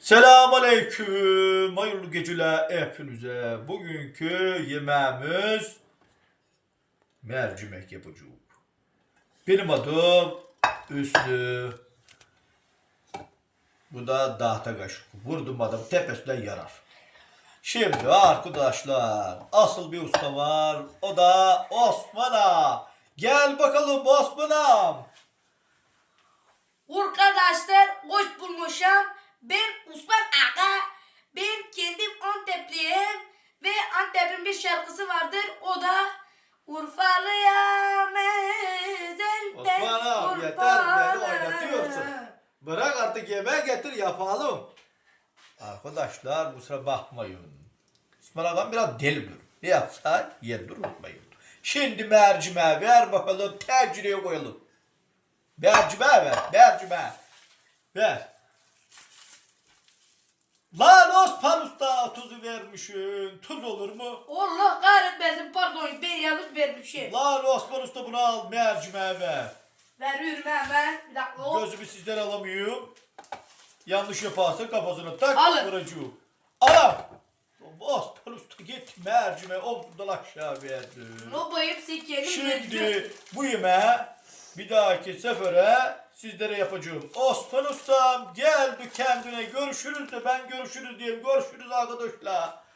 Selamun Aleyküm. Hayırlı geceler hepinize. Bugünkü yemeğimiz mercimek yapacağız. Benim adım Üstü. Bu da dahta kaşık. Vurdum adam tepesinden yarar. Şimdi arkadaşlar asıl bir usta var. O da Osman'a. Gel bakalım Osman'ım. Arkadaşlar hoş bulmuşum. Ben Osman Aga. Ben kendim Antepliyim. Ve Antep'in bir şarkısı vardır. O da Urfalıyam ezelden Osman'ım yeter beni oynatıyorsun. Bırak artık yemeğe getir yapalım. Arkadaşlar bu sıra bakmayın. İsmail Ağam biraz delidir. Ne yapsa yerdir unutmayın. Şimdi mercimeği ver bakalım tencereye koyalım. Mercimeği ver. Mercimeği. Ver. Lan Osman Usta tuzu vermişsin. Tuz olur mu? Allah kahretmesin pardon ben yanlış vermişim. Lan Osman Usta bunu al mercimeği ver. Veriyorum hemen. Bir dakika hop. Gözümü sizden alamıyorum. Yanlış yaparsa kafasına tak Alın. vuracağım. Alam. Osman Usta git mercimeği omzundan aşağı verdi. No bayıp sikerim. Şimdi bu yemeği bir dahaki sefere sizlere yapacağım. Osman Ustam geldi kendine görüşürüz de ben görüşürüz diyeyim. Görüşürüz arkadaşlar.